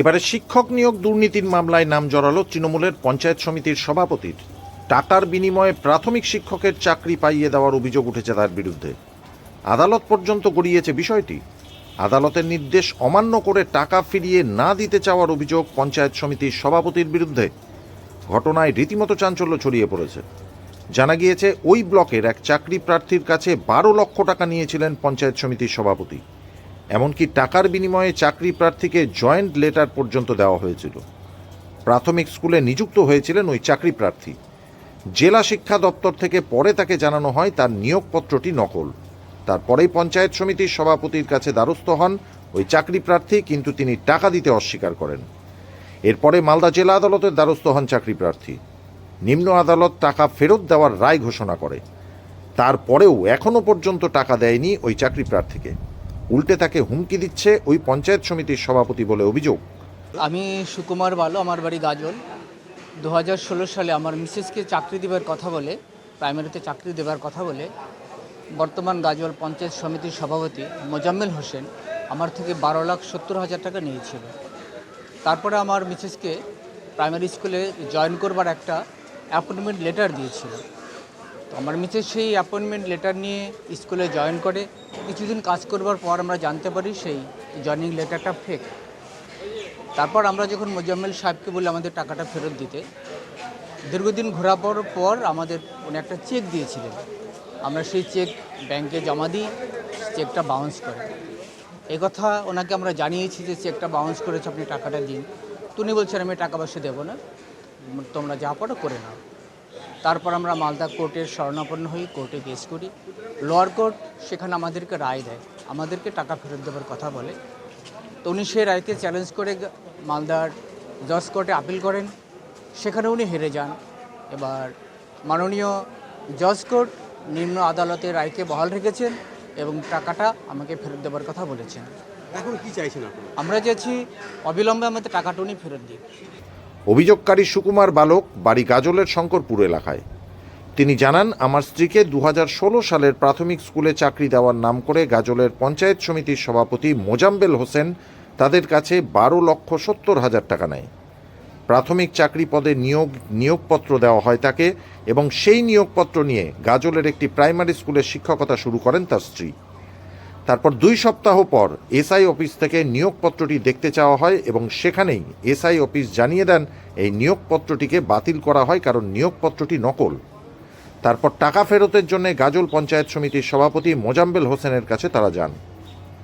এবারে শিক্ষক নিয়োগ দুর্নীতির মামলায় নাম জড়ালো তৃণমূলের পঞ্চায়েত সমিতির সভাপতির। টাকার বিনিময়ে প্রাথমিক শিক্ষকের চাকরি পাইয়ে দেওয়ার অভিযোগ উঠেছে তার বিরুদ্ধে। আদালত পর্যন্ত গড়িয়েছে বিষয়টি। আদালতের নির্দেশ অমান্য করে টাকা ফিরিয়ে না দিতে চাওয়ার অভিযোগ পঞ্চায়েত সমিতির সভাপতির বিরুদ্ধে। ঘটনায় রীতিমতো চাঞ্চল্য ছড়িয়ে পড়েছে। জানা গিয়েছে, ওই ব্লকের এক চাকরি প্রার্থীর কাছে বারো লক্ষ টাকা নিয়েছিলেন পঞ্চায়েত সমিতির সভাপতি। এমনকি টাকার বিনিময়ে চাকরি প্রার্থীকে জয়েন্ট লেটার পর্যন্ত দেওয়া হয়েছিল। প্রাথমিক স্কুলে নিযুক্ত হয়েছিলেন ওই চাকরি প্রার্থী। জেলা শিক্ষা দপ্তর থেকে পরে তাকে জানানো হয় তার নিয়োগপত্রটি নকল। তারপরেই পঞ্চায়েত সমিতির সভাপতির কাছে দ্বারস্থ হন ওই চাকরি প্রার্থী, কিন্তু তিনি টাকা দিতে অস্বীকার করেন। এরপরে মালদা জেলা আদালতের দ্বারস্থ হন চাকরি প্রার্থী। নিম্ন আদালত টাকা ফেরত দেওয়ার রায় ঘোষণা করে। তারপরেও এখনও পর্যন্ত টাকা দেয়নি ওই চাকরি প্রার্থীকে। উল্টে তাকে হুমকি দিচ্ছে ওই পঞ্চায়েত সমিতির সভাপতি বলে অভিযোগ। আমি সুকুমার বালো, আমার বাড়ি গাজল। দু হাজার ষোলো সালে আমার মিসেসকে চাকরি দেবার কথা বলে, প্রাইমারিতে চাকরি দেবার কথা বলে, বর্তমান গাজল পঞ্চায়েত সমিতির সভাপতি মোজাম্মেল হোসেন আমার থেকে বারো লাখ সত্তর হাজার টাকা নিয়েছিল। তারপরে আমার মিসেসকে প্রাইমারি স্কুলে জয়েন করবার একটা অ্যাপয়েন্টমেন্ট লেটার দিয়েছিল। তো আমার মিসেস সেই অ্যাপয়েন্টমেন্ট লেটার নিয়ে স্কুলে জয়েন করে। কিছুদিন কাজ করবার পর আমরা জানতে পারি সেই জয়নিং লেটারটা ফেক তারপর আমরা যখন মোজাম্মেল সাহেবকে বলি আমাদের টাকাটা ফেরত দিতে। দীর্ঘদিন ঘোরার পর আমাদের উনি একটা চেক দিয়েছিলেন। আমরা সেই চেক ব্যাংকে জমা দিই চেকটা বাউন্স করে। এই কথা ওনাকে আমরা জানিয়েছি যে চেকটা বাউন্স করেছে, আপনি টাকাটা দিন। তো উনি বলছেন, আমি টাকা পয়সা দেবো না, তোমরা যা পারো করে নাও। তারপর আমরা মালদা কোর্টের শরণাপন্ন হই কোর্টে কেস করি। লোয়ার কোর্ট সেখানে আমাদেরকে রায় দেয় আমাদেরকে টাকা ফেরত দেওয়ার কথা বলে। তো উনি সেই রায়কে চ্যালেঞ্জ করে মালদার জজ কোর্টে আপিল করেন। সেখানে উনি হেরে যান। এবার মাননীয় জজ কোর্ট নিম্ন আদালতের রায়কে বহাল রেখেছেন এবং টাকাটা আমাকে ফেরত দেওয়ার কথা বলেছেন। এখন কি চাইছেন আমরা চাইছি অবিলম্বে আমাদের টাকাটা উনি ফেরত দিন অভিযোগকারী সুকুমার বালক বাড়ি গাজলের শঙ্করপুর এলাকায়। তিনি জানান, আমার স্ত্রীকে দু হাজার ষোলো সালের প্রাথমিক স্কুলে চাকরি দেওয়ার নাম করে গাজলের পঞ্চায়েত সমিতির সভাপতি মোজাম্বেল হোসেন তাদের কাছে বারো লক্ষ সত্তর হাজার টাকা নেয়। প্রাথমিক চাকরি পদে নিয়োগ, নিয়োগপত্র দেওয়া হয় তাকে এবং সেই নিয়োগপত্র নিয়ে গাজলের একটি প্রাইমারি স্কুলে শিক্ষকতা শুরু করেন তার স্ত্রী। তারপর দুই সপ্তাহ পর এসআই অফিস থেকে নিয়োগপত্রটি দেখতে চাওয়া হয় এবং সেখানেই এসআই অফিস জানিয়ে দেন এই নিয়োগপত্রটিকে বাতিল করা হয় কারণ নিয়োগপত্রটি নকল। তারপর টাকা ফেরতের জন্য গাজল পঞ্চায়েত সমিতির সভাপতি মোজাম্বেল হোসেনের কাছে তারা যান।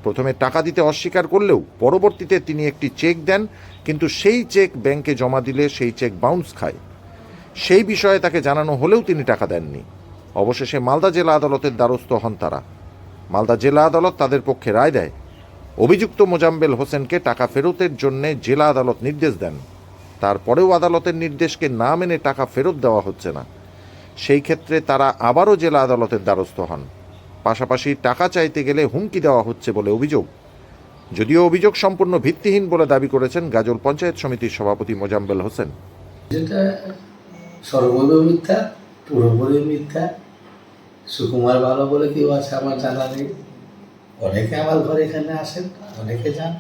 প্রথমে টাকা দিতে অস্বীকার করলেও পরবর্তীতে তিনি একটি চেক দেন, কিন্তু সেই চেক ব্যাংকে জমা দিলে সেই চেক বাউন্স খায়। সেই বিষয়ে তাকে জানানো হলেও তিনি টাকা দেননি। অবশেষে মালদা জেলা আদালতের দ্বারস্থ হন তারা। মালদা জেলা আদালত তাদের পক্ষে রায় দেয়। অভিযুক্ত মোজাম্বেল হোসেনকে টাকা ফেরতের জন্য জেলা আদালত নির্দেশ দেন। তারপরেও আদালতের নির্দেশকে না মেনে টাকা ফেরত দেওয়া হচ্ছে না। সেই ক্ষেত্রে তারা আবারও জেলা আদালতের দ্বারস্থ হন। পাশাপাশি টাকা চাইতে গেলে হুমকি দেওয়া হচ্ছে বলে অভিযোগ। যদিও অভিযোগ সম্পূর্ণ ভিত্তিহীন বলে দাবি করেছেন গাজল পঞ্চায়েত সমিতির সভাপতি মোজাম্বেল হোসেন। যেটা সর্বৈব মিথ্যা, পুরোপুরি মিথ্যা। সুকুমার ভালো বলে কেউ আছে আমার জানা নেই। অনেকে আমার ঘরে এখানে আসেন অনেকে যান।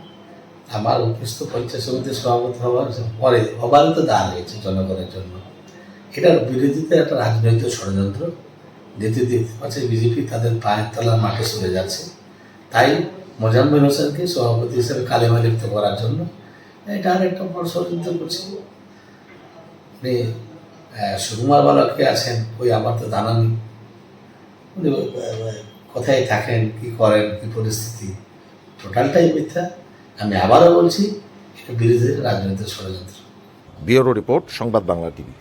আমার অফিস তো পঞ্চায়েত সমিতির সভাপতি হওয়ার পরে তো দান হয়েছে জনগণের জন্য। এটার বিরোধিতা একটা রাজনৈতিক ষড়যন্ত্র। দ্বিতীয় দেখতে পাচ্ছে বিজেপি তাদের পায়ের তলার মাঠে সরে যাচ্ছে। তাই মোজাম্মেল হোসেনকে সভাপতি হিসেবে কালেমা লিপ্ত করার জন্য এটা আর একটা বড় ষড়যন্ত্র করছে। আহ, সুকুমার বালককে আছেন ওই আমার তো জানা নেই। কোথায় থাকেন? কি করেন? কি পরিস্থিতি? টোটালটাই মিথ্যা। আমি আবারও বলছি, এটা বিরোধী রাজনৈতিক ষড়যন্ত্র। ব্যুরো রিপোর্ট, সংবাদ বাংলা টিভি।